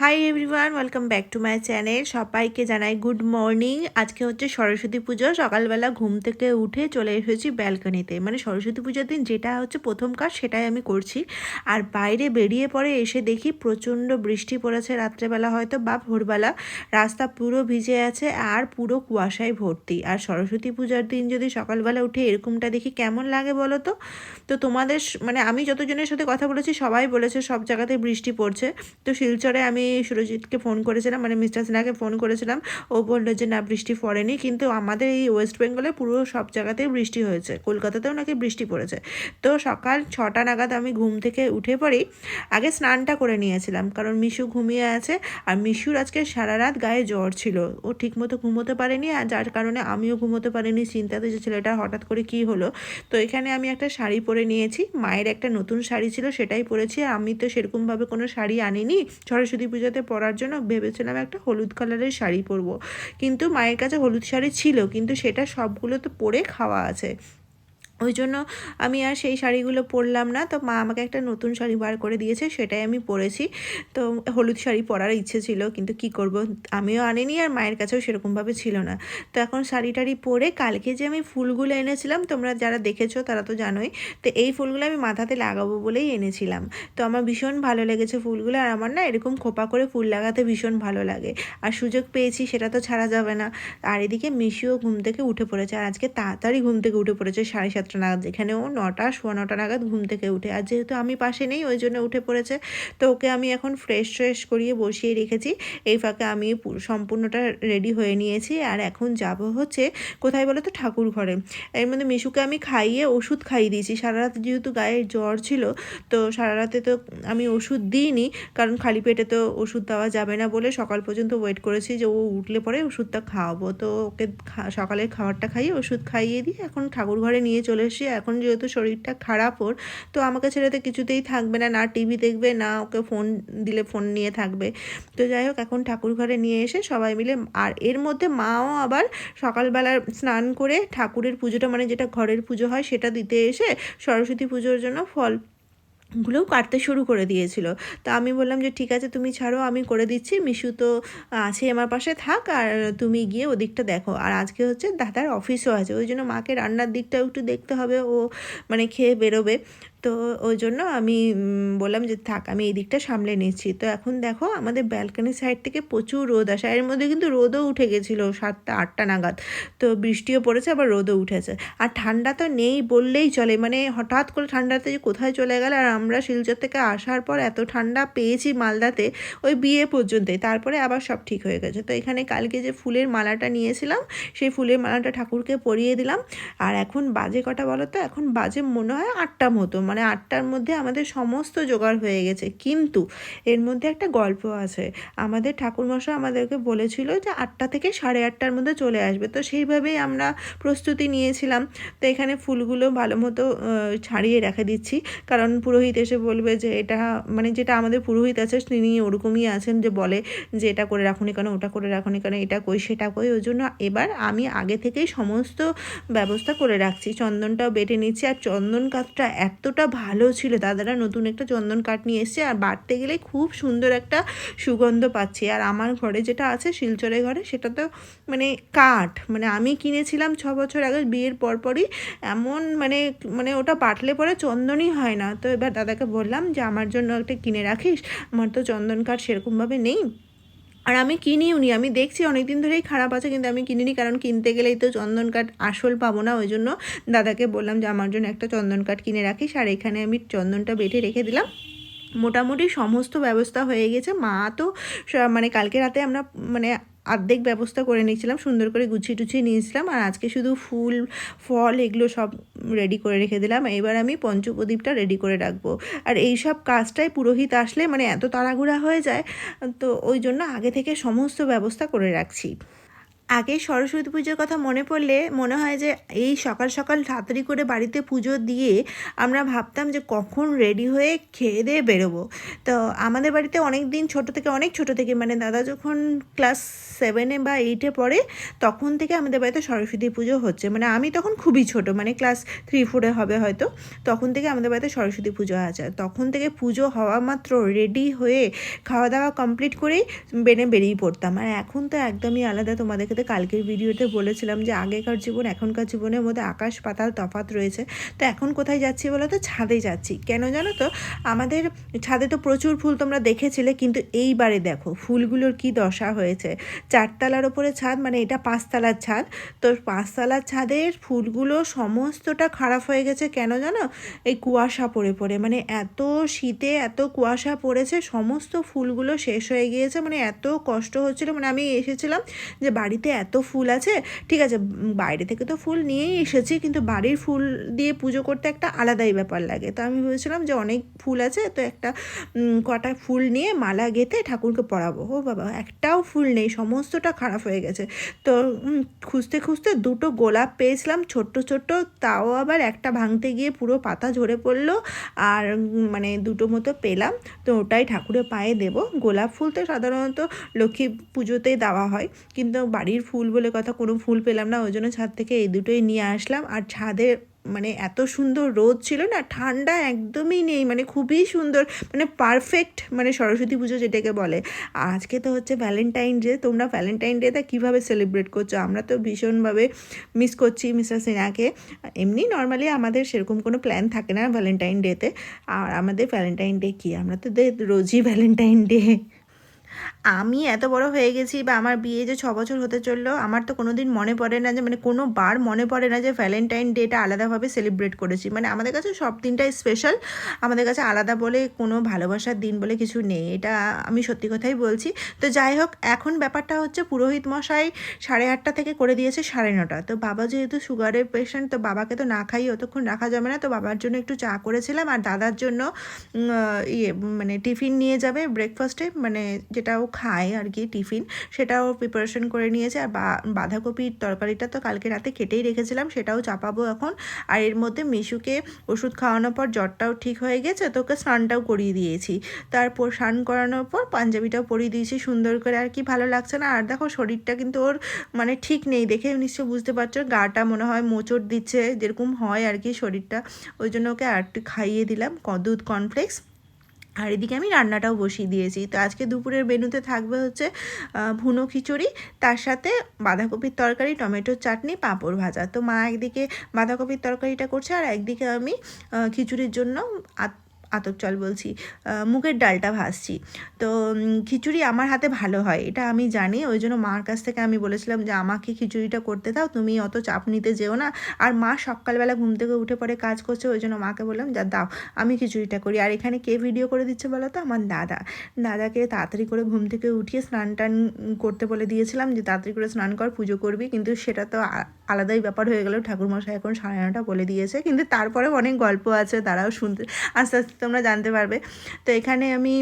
Hi everyone welcome back to my channel সবাইকে জানাই good morning আজকে হচ্ছে সরস্বতী পুজো। সকালবেলা ঘুম থেকে উঠে চলে এসেছি ব্যালকনিতে মানে সরস্বতী পুজোর দিন যেটা হচ্ছে প্রথম কাজ, সেটাই আমি করছি। আর বাইরে বেরিয়ে পরে এসে দেখি প্রচণ্ড বৃষ্টি পড়েছে রাত্রেবেলা হয়তো বা ভোরবেলা। রাস্তা পুরো ভিজে আছে আর পুরো কুয়াশায় ভর্তি। আর সরস্বতী পূজার দিন যদি সকালবেলা উঠে এরকমটা দেখি কেমন লাগে বলো তো? তো তোমাদের মানে আমি যতজনের সাথে কথা বলেছি সবাই বলেছে সব জায়গাতে বৃষ্টি পড়ছে। তো শিলচরে আমি সুরজিৎকে ফোন করেছিলাম মানে মিস্টার সিনহাকে ফোন করেছিলাম। ও বলল যে, না, বৃষ্টি পড়েনি। কিন্তু আমাদের এই ওয়েস্ট বেঙ্গলে পুরো সব জায়গাতেই বৃষ্টি হয়েছে। কলকাতাতেও নাকি বৃষ্টি পড়েছে। তো সকাল ছটা নাগাদ আমি ঘুম থেকে উঠে পড়ি। আগে স্নানটা করে নিয়েছিলাম, কারণ মিশু ঘুমিয়ে আছে। আর মিশুর আজকে সারা রাত গায়ে জ্বর ছিল। ও ঠিকমতো ঘুমোতে পারেনি আর যার কারণে আমিও ঘুমোতে পারিনি। চিন্তাতে যে ছেলেটা হঠাৎ করে কি হলো। তো এখানে আমি একটা শাড়ি পরে নিয়েছি। মায়ের একটা নতুন শাড়ি ছিল, সেটাই পরেছি। আমি তো সেরকমভাবে কোনো শাড়ি আনিনি। সরস্বতী পুজোতে পরার জন্য ভেবেছিলাম একটা হলুদ কালারের শাড়ি পরবো। কিন্তু মায়ের কাছে হলুদ শাড়ি ছিল, কিন্তু সেটা সবগুলো তো পরে খাওয়া আছে। ওই জন্য আমি আর সেই শাড়িগুলো পরলাম না। তো মা আমাকে একটা নতুন শাড়ি বার করে দিয়েছে, সেটাই আমি পরেছি। তো হলুদ শাড়ি পরার ইচ্ছে ছিল, কিন্তু কি করব? আমিও আনিনি আর মায়ের কাছেও সেরকমভাবে ছিল না। তো এখন শাড়ি টাড়ি পরে কালকে যে আমি ফুলগুলো এনেছিলাম, তোমরা যারা দেখেছ তারা তো জানোই, তো এই ফুলগুলো আমি মাথাতে লাগাবো বলেই এনেছিলাম। তো আমার ভীষণ ভালো লেগেছে ফুলগুলো, আর আমার না এরকম খোপা করে ফুল লাগাতে ভীষণ ভালো লাগে। আর সুযোগ পেয়েছি, সেটা তো ছাড়া যাবে না। আর এদিকে মিশিও ঘুম থেকে উঠে পড়েছে, আর আজকে তাড়াতাড়ি ঘুম থেকে উঠে পড়েছে সাড়ে সাতটা নাগাদ যেখানে ও নটা, সোয়া নটা নাগাদ ঘুম থেকে উঠে। আর যেহেতু আমি পাশে নেই, ওই জন্য উঠে পড়েছে। তো ওকে আমি এখন ফ্রেশ ফ্রেশ করিয়ে বসিয়ে রেখেছি। এই ফাঁকে আমি সম্পূর্ণটা রেডি হয়ে নিয়েছি। আর এখন যাব হচ্ছে, কোথায় বলো তো? ঠাকুর ঘরে। এর মধ্যে মিশুকে আমি খাইয়ে ওষুধ খাইয়ে দিয়েছি। সারা রাত যেহেতু গায়ে জ্বর ছিল, তো সারা রাতে তো আমি ওষুধ দিইনি। কারণ খালি পেটে তো ওষুধ দেওয়া যাবে না বলে সকাল পর্যন্ত ওয়েট করেছি যে ও উঠলে পরে ওষুধটা খাওয়াবো। তো ওকে সকালের খাবারটা খাইয়ে ওষুধ খাইয়ে দিয়ে এখন ঠাকুর ঘরে নিয়ে চলে এসেছি এখন যেহেতু শরীরটা খারাপ ওর, তো আমাকে ছেড়ে তো কিছুতেই থাকবে না না টিভি দেখবে, না ওকে ফোন দিলে ফোন নিয়ে থাকবে। তো যাই হোক, এখন ঠাকুর ঘরে নিয়ে এসে সবাই মিলে আর এর মধ্যে মাও আবার সকালবেলার স্নান করে ঠাকুরের পুজোটা মানে যেটা ঘরের পুজো হয় সেটা দিতে এসে সরস্বতী পুজোর জন্য ফল গুলোও কাটতে শুরু করে দিয়েছিল। তা আমি বললাম যে, ঠিক আছে, তুমি ছাড়ো, আমি করে দিচ্ছি। মিশু তো আছে আমার পাশে থাক আর তুমি গিয়ে ওদিকটা দেখো। আর আজকে হচ্ছে দাদার অফিসও আছে, ওই জন্য মাকে রান্নার দিকটাও একটু দেখতে হবে। ও মানে খেয়ে বেরোবে। তো ওই জন্য আমি বললাম যে থাক, আমি এই দিকটা সামলে নিচ্ছি। তো এখন দেখো আমাদের ব্যালকনি সাইড থেকে প্রচুর রোদ আসে এর মধ্যে কিন্তু রোদও উঠে গেছিল সাতটা, আটটা নাগাদ। তো বৃষ্টিও পড়েছে, আবার রোদও উঠেছে। আর ঠান্ডা তো নেই বললেই চলে মানে হঠাৎ করে ঠান্ডাতে যে কোথায় চলে গেল, আর আমরা শিলচর থেকে আসার পর এত ঠান্ডা পেয়েছি মালদাতে ওই বিয়ে পর্যন্তই, তারপরে আবার সব ঠিক হয়ে গেছে। তো এখানে কালকে যে ফুলের মালাটা নিয়েছিলাম, সেই ফুলের মালাটা ঠাকুরকে পরিয়ে দিলাম। আর এখন বাজে কটা বলো তো এখন বাজে মনে হয় আটটা মতো মানে আটটার মধ্যে আমাদের সমস্ত জোগাড় হয়ে গেছে। কিন্তু এর মধ্যে একটা গল্প আছে। আমাদের ঠাকুরমশাই আমাদেরকে বলেছিল যে আটটা থেকে সাড়ে আটটার মধ্যে চলে আসবে। তো সেইভাবেই আমরা প্রস্তুতি নিয়েছিলাম। তো এখানে ফুলগুলো ভালো মতো ছাড়িয়ে রেখে দিচ্ছি। কারণ পুরোহিত এসে বলবে যে এটা মানে যেটা আমাদের পুরোহিত আছে, তিনি ওরকমই আছেন যে বলে যে এটা করে রাখুনি কেন, ওটা করে রাখুনি কেন, এটা কই, সেটা কই। ওই জন্য এবার আমি আগে থেকেই সমস্ত ব্যবস্থা করে রাখছি। চন্দনটাও বেটে নিচ্ছি। আর চন্দন কাঠটা এতটা ভালো ছিল। দাদারা নতুন একটা চন্দন কাঠ নিয়ে এসছে আর বাড়তে গেলে খুব সুন্দর একটা সুগন্ধ পাচ্ছি। আর আমার ঘরে যেটা আছে, শিলচরের ঘরে, সেটা তো মানে কাঠ। মানে আমি কিনেছিলাম ছ বছর আগে, বিয়ের পরপরই এমন মানে মানে ওটা পাটলে পরে চন্দনই হয় না। তো এবার দাদাকে বললাম যে, আমার জন্য একটা কিনে রাখিস। আমার তো চন্দন কাঠ সেরকমভাবে নেই। আর আমি কিনিও নি আমি দেখছি অনেক দিন ধরেই খারাপ আছে, কিন্তু আমি কিনিনি, কারণ কিনতে গেলেই তো চন্দন কাঠ আসল পাবো না, ওই জন্য দাদাকে বললাম যে আমার জন্য একটা চন্দন কাঠ কিনে রাখিস, আর এখানে আমি চন্দনটা বেঁধে রেখে দিলাম। মোটামুটি সমস্ত ব্যবস্থা হয়ে গেছে, মা তো মানে কালকে রাতে আমরা মানে অর্ধেক ব্যবস্থা করে নিয়েছিলাম, সুন্দর করে গুছিয়ে টুছিয়ে নিয়েছিলাম আর আজকে শুধু ফুল, ফল এগুলো সব রেডি করে রেখে দিলাম। এবার আমি পঞ্চপ্রদীপটা রেডি করে রাখব। আর এই সব কাজটাই পুরোহিত আসলে মানে এত তাড়াহুড়া হয়ে যায়, তো ওই জন্য আগে থেকে সমস্ত ব্যবস্থা করে রাখছি। আগে সরস্বতী পুজোর কথা মনে পড়লে মনে হয় যে এই সকাল সকাল তাড়াতাড়ি করে বাড়িতে পুজো দিয়ে আমরা ভাবতাম যে কখন রেডি হয়ে খেয়ে দিয়ে বেরোবো। তো আমাদের বাড়িতে অনেক দিন ছোটো থেকে, অনেক ছোটো থেকে মানে দাদা যখন ক্লাস সেভেনে বা এইটে পড়ে, তখন থেকে আমাদের বাড়িতে সরস্বতী পুজো হচ্ছে। মানে আমি তখন খুবই ছোট মানে ক্লাস থ্রি ফোরে হবে হয়তো, তখন থেকে আমাদের বাড়িতে সরস্বতী পুজো আছে। তখন থেকে পুজো হওয়া মাত্র রেডি হয়ে খাওয়া দাওয়া কমপ্লিট করেই বেনে বেরিয়ে পড়তাম। আর এখন তো একদমই আলাদা তোমাদেরকে তো কালকের ভিডিওতে বলেছিলাম যে আগেকার জীবন, এখনকার জীবনের মধ্যে আকাশ পাতাল তফাত রয়েছে। তো এখন কোথায় যাচ্ছি বলো তো ছাদে যাচ্ছি। কেন জানো তো? আমাদের ছাদে তো প্রচুর ফুল তোমরা দেখেছিলে, কিন্তু এইবারে দেখো, ফুলগুলোর কি দশা হয়েছে। চারতলার ওপরে ছাদ মানে এটা পাঁচতলার ছাদ। তো পাঁচতলার ছাদের ফুলগুলো সমস্তটা খারাপ হয়ে গেছে, কেন জানো? এই কুয়াশা পড়ে পড়ে। মানে এত শীতে এত কুয়াশা পড়েছে, সমস্ত ফুলগুলো শেষ হয়ে গিয়েছে। মানে এত কষ্ট হচ্ছিল। মানে আমি এসেছিলাম যে বাড়িতে এত ফুল আছে, ঠিক আছে বাইরে থেকে তো ফুল নিয়েই এসেছি, কিন্তু বাড়ির ফুল দিয়ে পুজো করতে একটা আলাদাই ব্যাপার লাগে। তো আমি ভেবেছিলাম যে অনেক ফুল আছে, তো একটা কটা ফুল নিয়ে মালা গেঁথে ঠাকুরকে পরাবো ও বাবা, একটাও ফুল নেই, সমস্তটা খারাপ হয়ে গেছে। তো খুঁজতে খুঁজতে দুটো গোলাপ পেয়েছিলাম, ছোট্ট ছোট্ট, তাও আবার একটা ভাঙতে গিয়ে পুরো পাতা ঝরে পড়ল, আর মানে দুটো মতো পেলাম, তো ওটাই ঠাকুরের পায়ে দেব। গোলাপ ফুল তো সাধারণত লক্ষ্মী পুজোতেই দেওয়া হয়, কিন্তু বাড়ির ফুল বলে কথা, কোনো ফুল পেলাম না, ওই জন্য ছাদ থেকে এই দুটোই নিয়ে আসলাম। আর ছাদে মানে এত সুন্দর রোদ ছিল না, ঠান্ডা একদমই নেই মানে খুবই সুন্দর মানে পারফেক্ট মানে সরস্বতী পুজো যেটাকে বলে। আজকে তো হচ্ছে ভ্যালেন্টাইন ডে তোমরা ভ্যালেন্টাইন ডেটা কীভাবে সেলিব্রেট করছ? আমরা তো ভীষণভাবে মিস করছি মিস্টার সিনহাকে। এমনি নর্মালি আমাদের সেরকম কোনো প্ল্যান থাকে না ভ্যালেন্টাইন ডেতে আর আমাদের ভ্যালেন্টাইন ডে কী? আমরা তো রোজই ভ্যালেন্টাইন ডে আমি এত বড় হয়ে গেছি বা আমার বিয়ে যে ছ বছর হতে চলল, আমার তো কোনো দিন মনে পড়ে না যে মানে কোনো বার মনে পড়ে না যে ভ্যালেন্টাইন ডেটা আলাদাভাবে সেলিব্রেট করেছি। মানে আমাদের কাছে সব দিনটাই স্পেশাল আমাদের কাছে আলাদা বলে কোনো ভালোবাসার দিন বলে কিছু নেই। এটা আমি সত্যি কথাই বলছি। তো যাই হোক, এখন ব্যাপারটা হচ্ছে পুরোহিত মশাই সাড়ে আটটা থেকে করে দিয়েছে সাড়ে নটা। তো বাবা যেহেতু সুগারের পেশেন্ট তো বাবাকে তো না খাইয়ে অতক্ষণ রাখা যাবে না। তো বাবার জন্য একটু চা করেছিলাম আর দাদার জন্য ইয়ে মানে টিফিন নিয়ে যাবে ব্রেকফাস্টে মানে যেটা ও খায় আর কি টিফিন, সেটাও প্রিপারেশন করে নিয়েছে। আর বাঁধাকপির তরকারিটা তো কালকে রাতে কেটেই রেখেছিলাম, সেটাও চাপাবো এখন। আর এর মধ্যে মিশুকে ওষুধ খাওয়ানোর পর জ্বরটাও ঠিক হয়ে গেছে, তো ওকে স্নানটাও করিয়ে দিয়েছি। তারপর স্নান করানোর পর পাঞ্জাবিটাও পরিয়ে দিয়েছি, সুন্দর করে আর কি ভালো লাগছে না। আর দেখো শরীরটা কিন্তু ওর মানে ঠিক নেই, দেখে নিশ্চয় বুঝতে পারছ, গাটা মনে হয় মোচড় দিচ্ছে, যেরকম হয় আর কি শরীরটা। ওই জন্য ওকে আর খাইয়ে দিলাম দুধ কর্নফ্লেক্স আর এদিকে আমি রান্নাটাও বসিয়ে দিয়েছি। তো আজকে দুপুরের মেনুতে থাকবে হচ্ছে ভুনো খিচুড়ি, তার সাথে বাঁধাকপির তরকারি, টমেটোর চাটনি, পাঁপড় ভাজা। তো মা একদিকে বাঁধাকপির তরকারিটা করছে আর একদিকে আমি খিচুড়ির জন্য আতপ চাল বলছি মুগের ডালটা ভাজছি। তো খিচুড়ি আমার হাতে ভালো হয়, এটা আমি জানি, ওই জন্য মার কাছ থেকে আমি বলেছিলাম যে, আমাকে খিচুড়িটা করতে দাও, তুমি অত চাপ নিতে যেও না। আর মা সকালবেলা ঘুম থেকে উঠে পরে কাজ করছে, ওই জন্য মাকে বললাম যা, দাও, আমি খিচুড়িটা করি। আর এখানে কে ভিডিও করে দিচ্ছে বলো তো? আমার দাদা। দাদাকে তাড়াতাড়ি করে ঘুম থেকে উঠিয়ে স্নান টান করতে বলে দিয়েছিলাম যে, তাড়াতাড়ি করে স্নান কর, পুজো করবি। কিন্তু সেটা তো আলাদাই ব্যাপার হয়ে গেল। ঠাকুরমশাই এখন সাড়ে নটা বলে দিয়েছে। কিন্তু তারপরেও অনেক গল্প আছে, তারাও শুনতে, আস্তে আস্তে তোমরা জানতে পারবে। তো এখানে আমি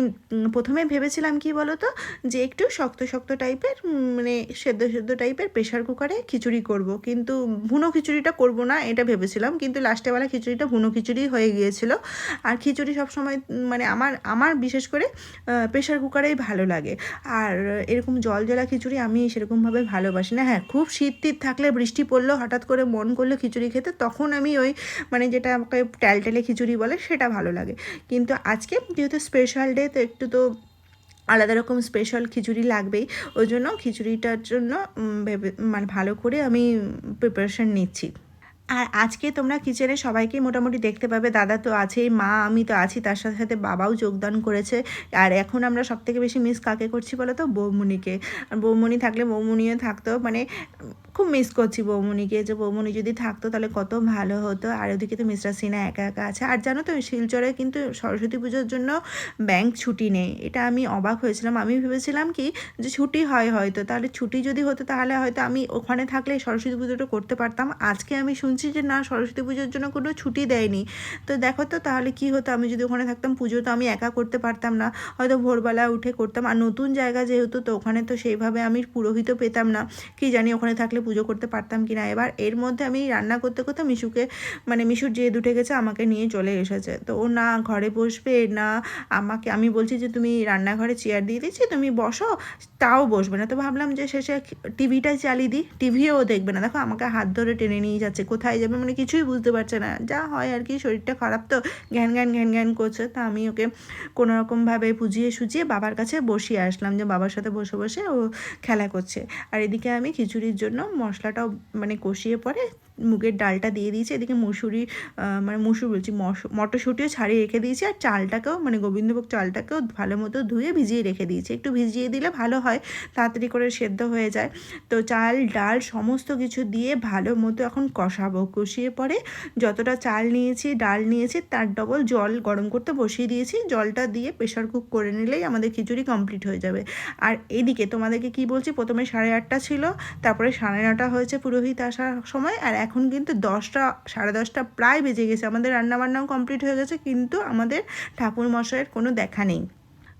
প্রথমে ভেবেছিলাম কি বলো তো যে একটু শক্ত শক্ত টাইপের মানে সেদ্ধ সেদ্ধ টাইপের প্রেশার কুকারে খিচুড়ি করব। কিন্তু ভুনো খিচুড়িটা করব না, এটা ভেবেছিলাম। কিন্তু লাস্টেবেলা খিচুড়িটা ভুনো খিচুড়ি হয়ে গিয়েছিল। আর খিচুড়ি সবসময় মানে আমার আমার বিশেষ করে প্রেশার কুকারেই ভালো লাগে। আর এরকম জল জলা খিচুড়ি আমি সেরকমভাবে ভালোবাসি না। হ্যাঁ খুব শীত থাকলে বৃষ্টি পড়ল হঠাৎ করে মন করল খিচুড়ি খেতে, তখন আমি ওই মানে যেটা আমাকে ট্যালটেলে খিচুড়ি বলে সেটা ভালো লাগে। কিন্তু আজকে যেহেতু স্পেশাল ডে তো একটু তো আলাদা রকম স্পেশাল খিচুড়ি লাগবেই। ওই জন্য খিচুড়িটার জন্য ভেবে মানে ভালো করে আমি প্রিপারেশন নিচ্ছি। আর আজকে তোমরা কিচেনে সবাইকে মোটামুটি দেখতে পাবে, দাদা তো আছেই, মা, আমি তো আছি, তার সাথে সাথে বাবাও যোগদান করেছে। আর এখন আমরা সব থেকে বেশি মিস কাকে করছি বলো তো? বৌমণিকে আর বৌমণি থাকলে বৌমণিও থাকতো মানে খুব মিস করছি বৌমনিকে যে বৌমনি যদি থাকতো তাহলে কত ভালো হতো। আর ওদিকে তো মিস্টার সিনহা একা একা আছে। আর জানো তো, শিলচরে কিন্তু সরস্বতী পুজোর জন্য ব্যাংক ছুটি নেই। এটা আমি অবাক হয়েছিলাম। আমি ভেবেছিলাম কি যে ছুটি হয় হয়তো। তাহলে ছুটি যদি হতো তাহলে হয়তো আমি ওখানে থাকলে সরস্বতী পুজোটা করতে পারতাম। আজকে আমি শুনছি যে না, সরস্বতী পুজোর জন্য কোনো ছুটি দেয়নি। তো দেখো তো তাহলে কি হতো? আমি যদি ওখানে থাকতাম, পুজো তো আমি একা করতে পারতাম না। হয়তো ভোরবেলা উঠে করতাম। আর নতুন জায়গা যেহেতু, তো ওখানে তো সেইভাবে আমি পুরোহিতও পেতাম না। কি জানি ওখানে থাকলে পুজো করতে পারতাম কি না এবার এর মধ্যে আমি রান্না করতে করতে মিশুকে মানে মিশুর যে উঠে গেছে আমাকে নিয়ে চলে এসেছে। তো ও না ঘরে বসবে, না আমাকে, আমি বলছি যে, তুমি রান্নাঘরে চেয়ার দিয়ে দিচ্ছি তুমি বসো, তাও বসবে না। তো ভাবলাম যে শেষে টিভিটাই চালিয়ে দিই, টিভিও দেখবে না। দেখো, আমাকে হাত ধরে টেনে নিয়ে যাচ্ছে, কোথায় যাবে মানে কিছুই বুঝতে পারছে না। যা হয় আর কি, শরীরটা খারাপ তো, ঘ্যান ঘ্যান ঘ্যান ঘ্যান করছে। তা আমি ওকে কোনো রকমভাবে পুজিয়ে সুজিয়ে বাবার কাছে বসিয়ে আসলাম যে, বাবার সাথে বসে বসে ও খেলা করছে। আর এদিকে আমি খিচুড়ির জন্য মশলাটাও মানে কষিয়ে পরে মুগের ডালটা দিয়ে দিয়েছি, এদিকে মুসুরি মানে মুসুর বলছি মটরশুঁটিও ছাড়িয়ে রেখে দিয়েছি আর চালটাকেও মানে গোবিন্দভোগ চালটাকেও ভালো মতো ধুয়ে ভিজিয়ে রেখে দিয়েছি। একটু ভিজিয়ে দিলে ভালো হয়, তাড়াতাড়ি করে সেদ্ধ হয়ে যায়। তো চাল, ডাল সমস্ত কিছু দিয়ে ভালো মতো এখন কষাবো। কষিয়ে পরে যতটা চাল নিয়েছি, ডাল নিয়েছি, তার ডবল জল গরম করতে বসিয়ে দিয়েছি। জলটা দিয়ে প্রেশার কুক করে নিলেই আমাদের খিচুড়ি কমপ্লিট হয়ে যাবে। আর এদিকে তোমাদেরকে কি বলছি, প্রথমে সাড়ে আটটা ছিল, তারপরে সাড়ে নটা হয়েছে পুরোহিত আসার সময়, আর এখন কিন্তু দশটা, সাড়ে দশটা প্রায় বেজে গেছে। আমাদের রান্নাবান্নাও কমপ্লিট হয়ে গেছে, কিন্তু আমাদের ঠাকুর মশাইয়ের কোনো দেখা নেই।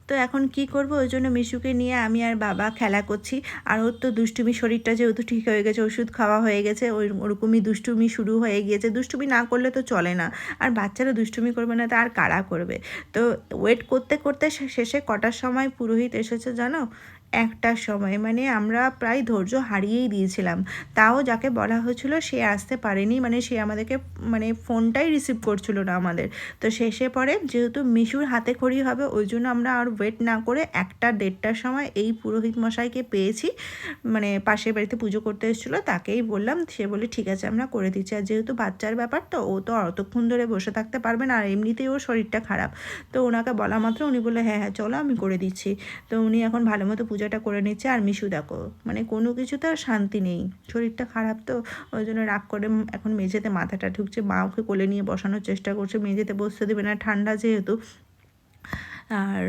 তো এখন কি করব? ওই জন্য মিশুকে নিয়ে আমি আর বাবা খেলা করছি। আর ওর তো দুষ্টুমি শরীরটা যেহেতু ঠিক হয়ে গেছে, ওষুধ খাওয়া হয়ে গেছে, ওই ওরকমই দুষ্টুমি শুরু হয়ে গিয়েছে। দুষ্টুমি না করলে তো চলে না। আর বাচ্চারা দুষ্টুমি করবে না, তো আর কারা করবে? তো ওয়েট করতে করতে শেষে কটার সময় পুরোহিত এসেছে জানো? একটার সময় মানে আমরা প্রায় ধৈর্য হারিয়েই দিয়েছিলাম। তাও যাকে বলা হয়েছিল সে আসতে পারেনি মানে সে আমাদেরকে মানে ফোনটাই রিসিভ করছিল না আমাদের। তো শেষে পরে যেহেতু মিশুর হাতে খড়ি হবে, ওই জন্য আমরা আর ওয়েট না করে একটা দেড়টার সময় এই পুরোহিত মশাইকে পেয়েছি মানে পাশের বাড়িতে পুজো করতে এসেছিল, তাকেই বললাম, সে বলে, ঠিক আছে, আমরা করে দিচ্ছি। আর যেহেতু বাচ্চার ব্যাপার, তো ও তো অতক্ষণ ধরে বসে থাকতে পারবে না, আর এমনিতেই ওর শরীরটা খারাপ। তো ওনাকে বলা মাত্র, উনি বলে হ্যাঁ হ্যাঁ চলো, আমি করে দিচ্ছি। তো উনি এখন ভালো মতো পূজাটা করে নিচ্ছে আর মিশু দেখো। মানে কোনো কিছুতে আর শান্তি নেই। শরীরটা খারাপ তো, ওই জন্য রাগ করে এখন মেঝেতে মাথাটা ঢুকছে। মা ওকে কোলে নিয়ে বসানোর চেষ্টা করছে। মেঝেতে বসতে দেবে না। ঠান্ডা যেহেতু আর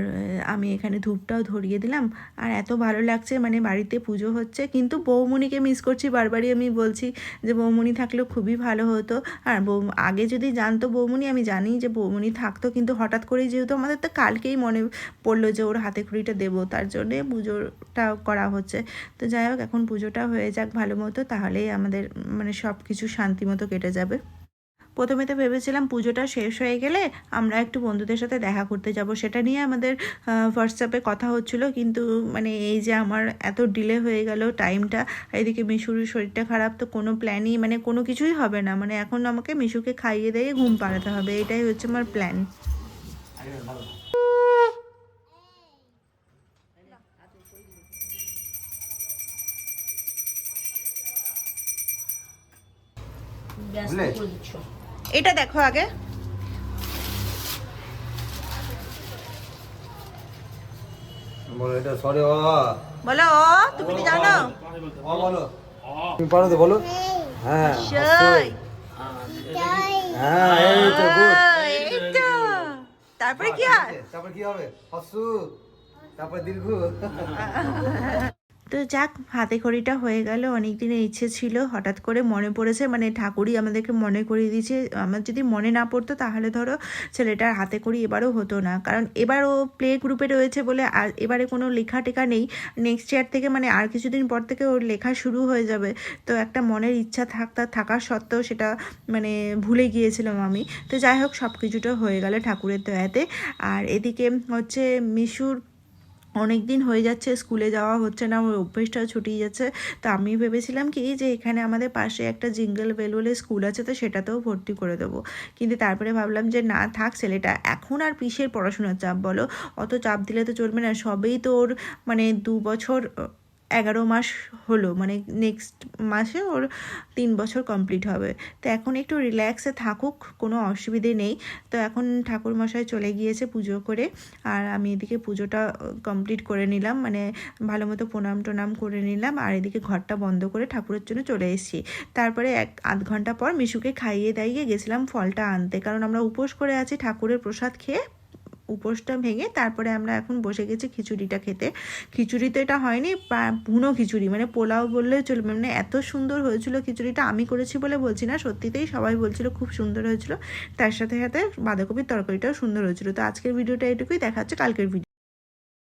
আমি এখানে ধূপটাও ধরিয়ে দিলাম। আর এত ভালো লাগছে মানে বাড়িতে পুজো হচ্ছে। কিন্তু বৌমণিকে মিস করছি, বারবারই আমি বলছি যে বৌমণি থাকলেও খুবই ভালো হতো। আর বৌ, আগে যদি জানতো বৌমণি আমি জানি যে বৌমণি থাকতো। কিন্তু হঠাৎ করেই যেহেতু আমাদের তো কালকেই মনে পড়ল যে, ওর হাতে খুঁড়িটা দেবো, তার জন্যে পুজোটা করা হচ্ছে। তো যাই হোক, এখন পুজোটা হয়ে যাক ভালো মতো। তাহলেই আমাদের মানে সব কিছু শান্তি মতো কেটে যাবে। প্রথমে তো ভেবেছিলাম পুজোটা শেষ হয়ে গেলে আমরা একটু বন্ধুদের সাথে দেখা করতে যাব। সেটা নিয়ে আমাদের হোয়াটসঅ্যাপে কথা হচ্ছিল। কিন্তু মানে এই যে আমার এত ডিলে হয়ে গেল টাইমটা এদিকে মিশুর শরীরটা খারাপ তো কোনো প্ল্যানই মানে কোনো কিছুই হবে না। মানে এখন আমাকে মিশুকে খাইয়ে দিয়ে ঘুম পাড়াতে হবে। এটাই হচ্ছে আমার প্ল্যান বলো এটা দেখো আগে। বলো ও। তুমি কি জানো? ও বলো। তুমি পারো তো বলো। হ্যাঁ হ্যাঁ এই তো গুড তারপরে কি আর? তারপর কি হবে? হসু। তারপর দীর্ঘ। তো যাক হাতে খড়িটা হয়ে গেল। অনেক দিনের ইচ্ছে ছিল, হঠাৎ করে মনে পড়েছে মানে ঠাকুরই আমাদেরকে মনে করিয়ে দিয়েছে। আমার যদি মনে না পড়তো, তাহলে ধরো ছেলেটার হাতে করি এবারও হতো না। কারণ এবার ও প্লে গ্রুপে রয়েছে বলে আর এবারে কোনো লেখা টেখা নেই। নেক্সট ইয়ার থেকে মানে আর কিছুদিন পর থেকে ওর লেখা শুরু হয়ে যাবে। তো একটা মনের ইচ্ছা থাকতা থাকা সত্ত্বেও সেটা মানে ভুলে গিয়েছিলাম আমি। তো যাই হোক সব কিছুটা হয়ে গেলে ঠাকুরের দয়াতে। আর এদিকে হচ্ছে মিশুর অনেক দিন হয়ে যাচ্ছে, স্কুলে যাওয়া হচ্ছে না ওই অভ্যেসটাও ছুটিয়ে যাচ্ছে। তো আমি ভেবেছিলাম কি, যে এখানে আমাদের পাশে একটা জিঙ্গল বেল বলে স্কুল আছে, তো সেটাতেও ভর্তি করে দেবো। কিন্তু তারপরে ভাবলাম যে, না থাক ছেলেটা, এখন আর পিসের পড়াশোনার চাপ বলো? অত চাপ দিলে তো চলবে না। সবেই তো ওর মানে দু বছর এগারো মাস হলো মানে নেক্সট মাসে ওর তিন বছর কমপ্লিট হবে। তো এখন একটু রিল্যাক্সে থাকুক, কোনো অসুবিধে নেই। তো এখন ঠাকুর মশাই চলে গিয়েছে পুজো করে, আর আমি এদিকে পুজোটা কমপ্লিট করে নিলাম। মানে ভালো মতো প্রণাম টনাম করে নিলাম, আর এদিকে ঘরটা বন্ধ করে ঠাকুরের জন্য চলে এসেছি। তারপরে এক আধ ঘণ্টা পর মিশুকে খাইয়ে দাইয়ে গেছিলাম ফলটা আনতে, কারণ আমরা উপোস করে আছি ঠাকুরের প্রসাদ খেয়ে। উপোসটা ভেঙে তারপরে আমরা এখন বসে গেছি খিচুড়িটা খেতে। খিচুড়ি তো এটা হয়নি ভুনো খিচুড়ি মানে পোলাও বললেও চলবে মানে এত সুন্দর হয়েছিল খিচুড়িটা, আমি করেছি বলে বলছি না, সত্যিতেই সবাই বলছিল খুব সুন্দর হয়েছিল। তার সাথে সাথে বাঁধাকপির তরকারিটাও সুন্দর হয়েছিল। তো আজকের ভিডিওটা এটুকুই, দেখা হচ্ছে কালকের ভিডিও